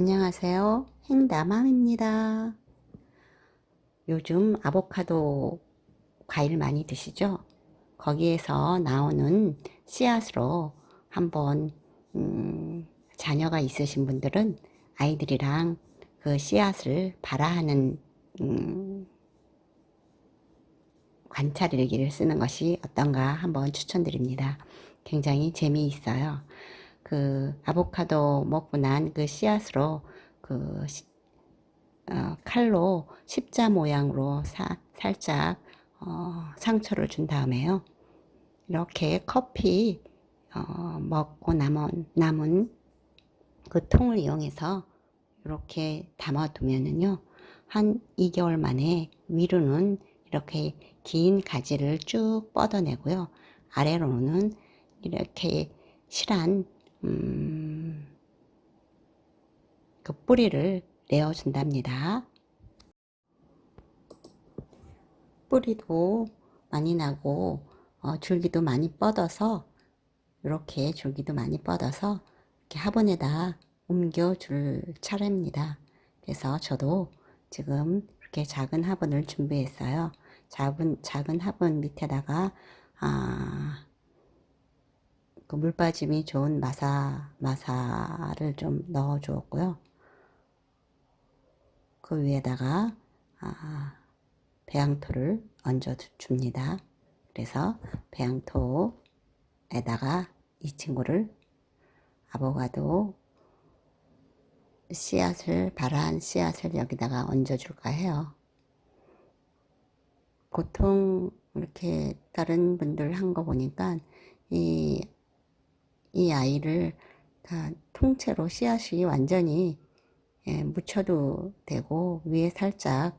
안녕하세요. 행다맘입니다. 요즘 아보카도 과일 많이 드시죠? 거기에서 나오는 씨앗으로 한번 음, 자녀가 있으신 분들은 아이들이랑 그 씨앗을 발화하는 음, 관찰일기를 쓰는 것이 어떤가 한번 추천드립니다. 굉장히 재미있어요. 그 아보카도 먹고 난 그 씨앗으로 그 시- 어, 칼로 십자 모양으로 사- 살짝 어, 상처를 준 다음에요. 이렇게 커피 어, 먹고 남은 남은 그 통을 이용해서 이렇게 담아두면은요 한 2개월 만에 위로는 이렇게 긴 가지를 쭉 뻗어내고요 아래로는 이렇게 실한 음, 그 뿌리를 내어준답니다. 뿌리도 많이 나고 어, 줄기도 많이 뻗어서 이렇게 줄기도 많이 뻗어서 이렇게 화분에다 옮겨줄 차례입니다. 그래서 저도 지금 이렇게 작은 화분을 준비했어요. 작은 작은 화분 밑에다가 아, 그 물 빠짐이 좋은 마사 마사를 좀 넣어 주었고요. 그 위에다가 아, 배양토를 얹어 줍니다. 그래서 배양토에다가 이 친구를 아보가도 씨앗을 발한 씨앗을 여기다가 얹어 줄까 해요. 보통 이렇게 다른 분들 한 거 보니까 이, 이 아이를 다 통째로 씨앗이 완전히 예, 묻혀도 되고 위에 살짝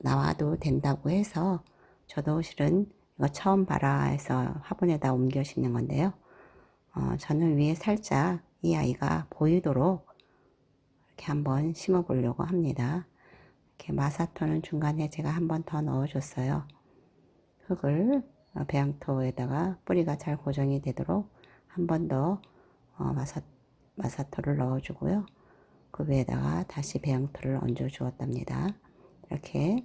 나와도 된다고 해서 저도 실은 이거 처음 발화해서 화분에다 옮겨 심는 건데요. 어, 저는 위에 살짝 이 아이가 보이도록 이렇게 한번 심어 보려고 합니다. 이렇게 마사토는 중간에 제가 한 번 더 넣어 줬어요. 흙을 어, 배양토에다가 뿌리가 잘 고정이 되도록 한 번더 어, 마사, 마사토를 넣어주고요. 그 위에다가 다시 배양토를 얹어 주었답니다. 이렇게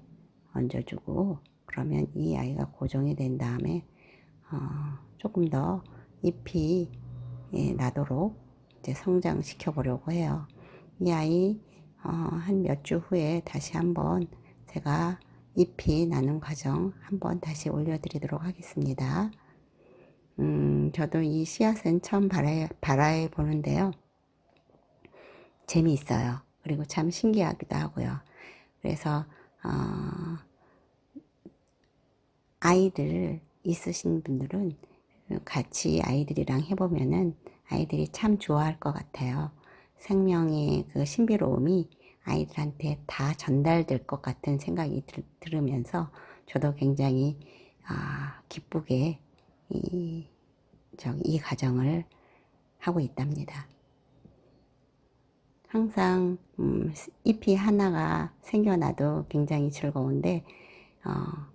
얹어주고 그러면 이 아이가 고정이 된 다음에 어, 조금 더 잎이 예, 나도록 이제 성장시켜 보려고 해요. 이 아이 어, 한 몇 주 후에 다시 한번 제가 잎이 나는 과정 한번 다시 올려드리도록 하겠습니다. 음, 저도 이 씨앗은 처음 발화해, 발화해 보는데요. 재미있어요. 그리고 참 신기하기도 하고요. 그래서 어, 아이들 있으신 분들은 같이 아이들이랑 해보면은 아이들이 참 좋아할 것 같아요. 생명의 그 신비로움이 아이들한테 다 전달될 것 같은 생각이 들, 들으면서 저도 굉장히 아, 기쁘게 이, 저기, 이 과정을 하고 있답니다. 항상 음, 잎이 하나가 생겨나도 굉장히 즐거운데 어,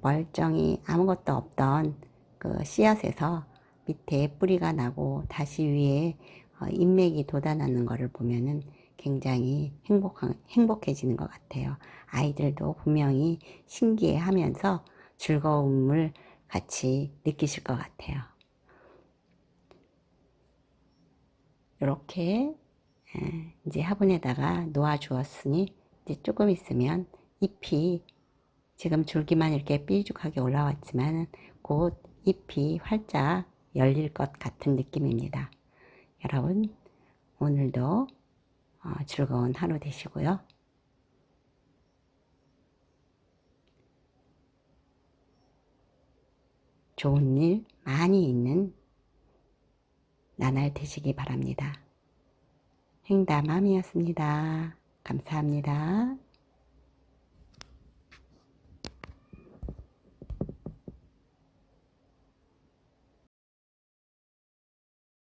멀쩡히 아무것도 없던 그 씨앗에서 밑에 뿌리가 나고 다시 위에 어, 잎맥이 돋아나는 것을 보면은 굉장히 행복한, 행복해지는 것 같아요. 아이들도 분명히 신기해 하면서 즐거움을 같이 느끼실 것 같아요. 이렇게 예, 이제 화분에다가 놓아 주었으니 이제 조금 있으면 잎이 지금 줄기만 이렇게 삐죽하게 올라왔지만 곧 잎이 활짝 열릴 것 같은 느낌입니다. 여러분 오늘도 어, 즐거운 하루 되시고요. 좋은 일 많이 있는 나날 되시기 바랍니다. 행담함이었습니다. 감사합니다.